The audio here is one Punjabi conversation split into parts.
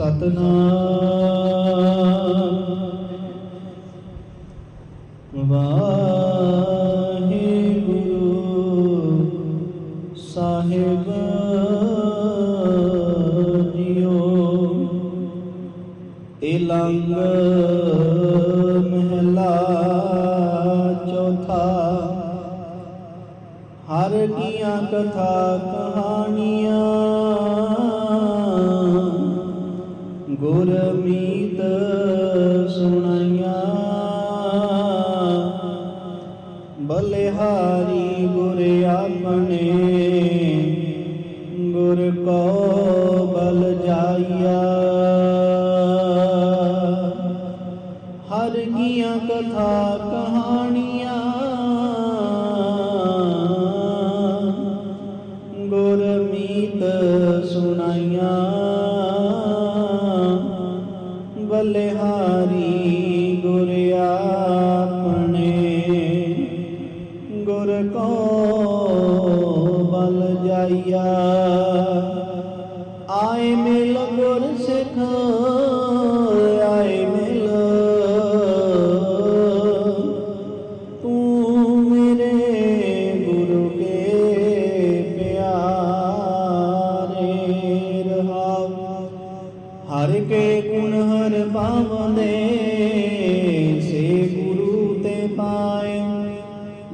ਸਤਨਾਮ। ਵਾਹਿਗੁਰੂ ਸਾਹਿਬ ਜੀਓ ਇਲੰਗ ਮਹਿਲਾ ਚੌਥਾ। ਹਰ ਕੀਆਂ ਕਥਾ ਕਹਾਣੀਆਂ ਗੁਰਮੀਤ ਸੁਣਾਈਆਂ। ਬਲਿਹਾਰੀ ਗੁਰ ਆਪਣੇ ਗੁਰ ਕੋ ਬਲ ਜਾਈਆ। ਹਰ ਕੀਆਂ ਕਥਾ ਬਲਿਹਾਰੀ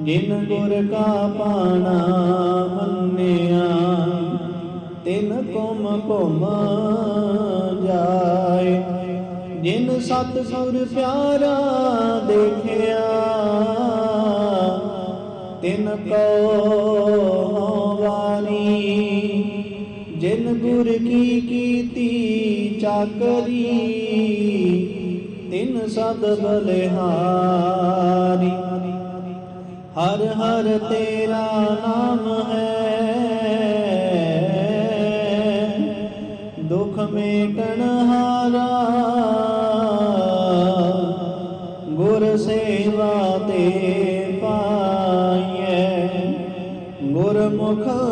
ਜਿਨ ਗੁਰ ਕਾ ਪਾਣਾ ਮੰਨਿਆ, ਤਿਨ ਕੁਮ ਘੁਮ ਜਾਏ। ਜਿਨ ਸਤ ਸੁਰ ਪਿਆਰਾ ਦੇਖਿਆ, ਤਿਨ ਕੋ ਵਾਰੀ ਜਿਨ ਗੁਰ ਕੀ ਕੀਤੀ ਚਾਕਰੀ, ਤਿਨ ਸਦ ਬਲਿਹਾਰੀ। ਹਰ ਹਰ ਤੇਰਾ ਨਾਮ ਹੈ। ਦੁਖ ਮੇਟਣ ਹਾਰਾ ਗੁਰ ਸੇਵਾ ਤੇ ਪਾਈਐ। ਗੁਰਮੁਖ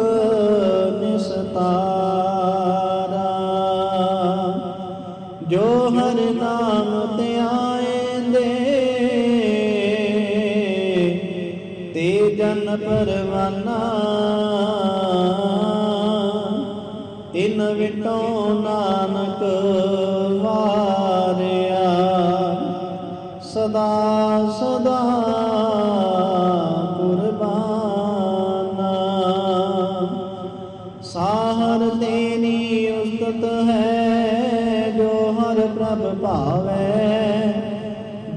ਪਰਵਾਨਾ ਤਿਨ ਵਿਟੋ ਨਾਨਕ ਵਾਰਿਆ। ਸਦਾ ਸਦਾ ਕੁਰਬਾਨਾ। ਸਾਹਰ ਤੇਰੀ ਉਸਤਤ ਹੈ, ਜੋ ਹਰ ਪ੍ਰਭ ਭਾਵੈ।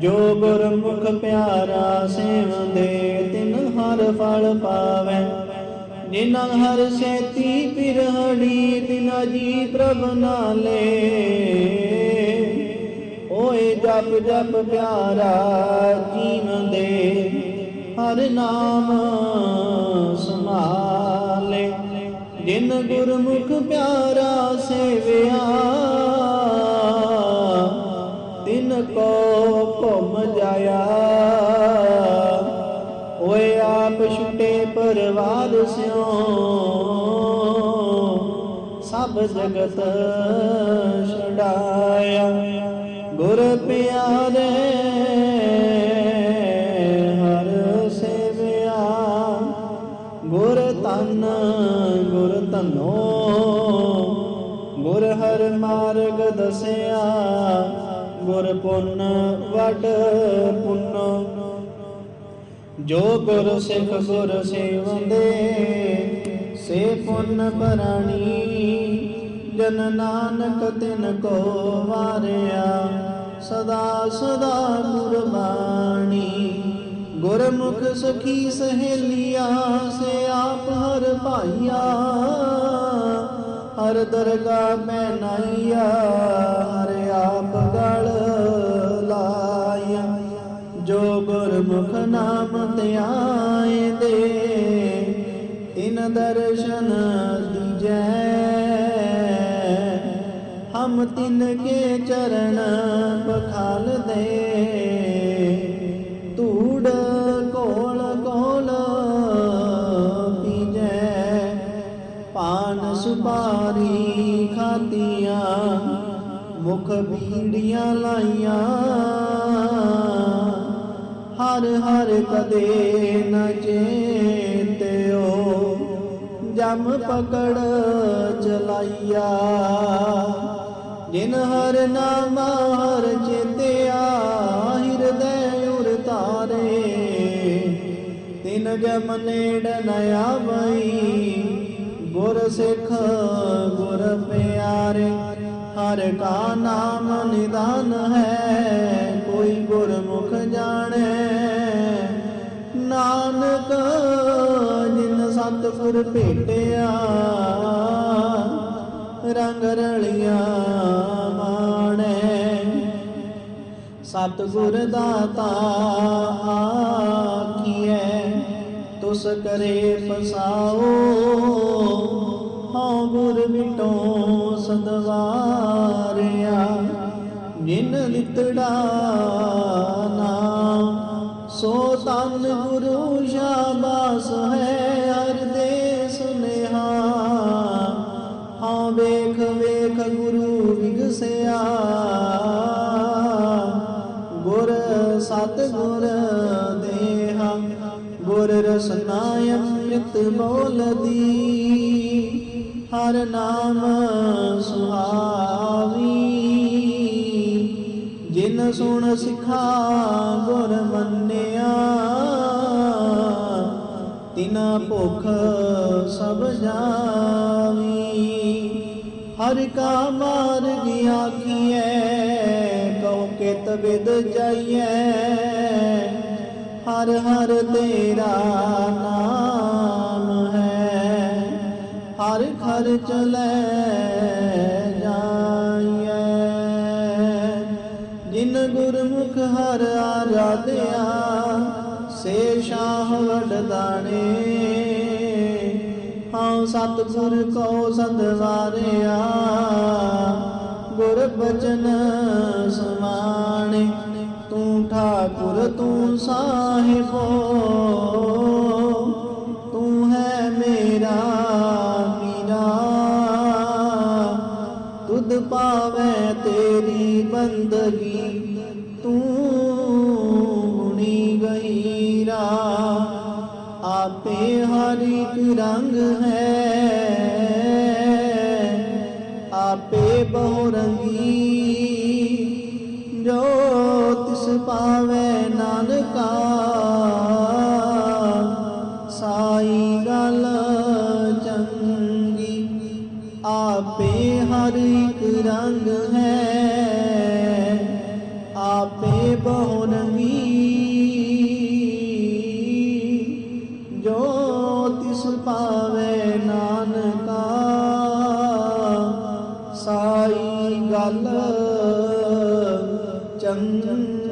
ਜੋ ਗੁਰਮੁਖ ਪਿਆਰਾ ਸੇਵੰਦੇ ਤਿਨ ਹਰ ਫਲ ਪਾਵੈ। ਜਿਨਾ ਹਰ ਸੇਤੀ ਪਿਰਹੜੀ ਬਿਨਾ ਜੀ ਪ੍ਰਭ ਨਾਲੇ। ਓਏ ਜਪ ਜਪ ਪਿਆਰਾ ਜੀਵਨ ਦੇ, ਹਰ ਨਾਮ ਸਮਾਲੇ ਜਿਨ ਗੁਰਮੁਖ ਪਿਆਰਾ ਸੇਵਿਆ ਤਿਨ ਕੋ ਘੁਮ ਜਾਇਆ। ਓਏ ਆਪ ਛੁਟੇ ਪਰਵਾਦ ਸਿਓ ਸਭ ਜਗਤ ਛਡਾਇਆ। ਗੁਰ ਪਿਆਰੇ, ਹਰ ਸੇਵਿਆ। ਗੁਰ ਤਨ ਗੁਰ ਤਨੋ ਗੁਰ ਹਰ ਮਾਰਗ ਦਸਿਆ। ਗੁਰ ਪੁੰਨ ਵਡ ਪੁੰਨ। ਜੋ ਗੁਰ ਸਿੱਖ ਗੁਰ ਸੇਵੰਦੇ ਸੇ ਪੁੰਨ ਪਰਾਣੀ। ਜਨ ਨਾਨਕ ਤਿਨ ਕੋ ਵਾਰਿਆ, ਸਦਾ ਸਦਾ ਗੁਰਬਾਣੀ। ਗੁਰਮੁਖ ਸਖੀ ਸਹੇਲੀਆਂ, ਸੇ ਆਪ ਹਰ ਭਾਈਆ। ਹਰ ਦਰਗਾ ਮੈਂ ਨਾਈਆ ਤਿਨ ਦਰਸ਼ਨ ਦੀਜੈ। ਹਮ ਤਿਨ ਕੇ ਚਰਨ ਪਖਾਲ ਦੇ। ਧੂੜ ਕੋਲ ਕੋਲ ਪੀਜੈ। ਪਾਨ ਸੁਪਾਰੀ ਖਾਤੀਆਂ ਮੁਖ ਬੀੜੀਆਂ ਲਾਈਆਂ। ਹਰ ਹਰ ਕਦੇ ਨ ਜਮ ਪਕੜ ਚਲਾਈਆ। ਜਿਨ ਹਰ ਨਾਮ ਹਰ ਚੇਤਿਆ, ਹਿਰਦੈ ਉਰ ਤਾਰੇ। ਤਿਨ ਜਮ ਨੇੜ ਨ ਆਵਈ, ਗੁਰ ਸਿੱਖ ਗੁਰ ਪਿਆਰੇ। ਹਰ ਕਾ ਨਾਮ ਨਿਦਾਨ ਹੈ ਸਤਿਗੁਰ ਭੇਟਿਆ, ਰੰਗ ਰਲੀਆਂ ਮਾਣੈ। ਸਤਿਗੁਰ ਦਾਤਾ ਆਖੀਐ, ਤੁਸ ਕਰੇ ਫਸਾਓ। ਹਉ ਗੁਰ ਮਿਟੋ ਸਦਵਾਰਿਆ ਜਿਨ ਲਿਤੜਾ ਨਾਮ ਸੋ ਤਨ ਗੁਰੂ ਸ਼ਾਬਾਸ ਹੈ ਗੁਰ ਰਸਨਾ ਬੋਲਦੀ ਹਰ ਨਾਮ ਸੁਹਾਵੀ। ਜਿਨ ਸੁਣ ਸਿਖਾ ਗੁਰ ਮੰਨਿਆ, ਤਿਨਾ ਭੁਖ ਸਭ ਜਾਵੀ। ਹਰ ਕਾ ਮਾਰਗ ਆਖੀਐ, ਕਉ ਕਿਤ ਵਿਦ ਜਾਈਐ। ਹਰ ਹਰ ਤੇਰਾ ਨਾਮ ਹੈ। ਹਰ ਘਰ ਚਲੇ ਜਾਈਐ। ਜਿਨ ਗੁਰਮੁਖ ਹਰ ਆਰਾਧਿਆ, ਸੇ ਸ਼ਾਹ ਵਡਦਾਣੇ। ਹਉ ਸਤਿਗੁਰ ਕੋ ਸਦਵਾਰਿਆ ਗੁਰ ਬਚਨ ਸਮਾਣੇ। ਤੂੰ ਠਾਕੁਰ ਤੂੰ ਸਾਹਿਬੋ ਤੂੰ ਹੈ ਮੇਰਾ ਮੀਰਾ ਤੁਧ ਪਾਵੇ ਤੇਰੀ ਬੰਦਗੀ ਤੂੰ ਗੁਣੀ ਗਹੀਰਾ ਆਪੇ ਹਰ ਇੱਕ ਰੰਗ ਹੈ ਆਪੇ ਤਿਸ ਪਾਵੇ ਨਾਨਕਾ। ਸਾਈ ਗਲ ਚੰਗੀ, ਆਪੇ ਹਰ ਇੱਕ ਰੰਗ ਹੈ। ਆਪੇ ਬਹੁ ਰੰਗੀ ਜੋ ਤਿਸ ਪਾਵੇ ਨਾਨਕਾ। ਸਾਈ ਗੱਲ ਚੰਗੀ।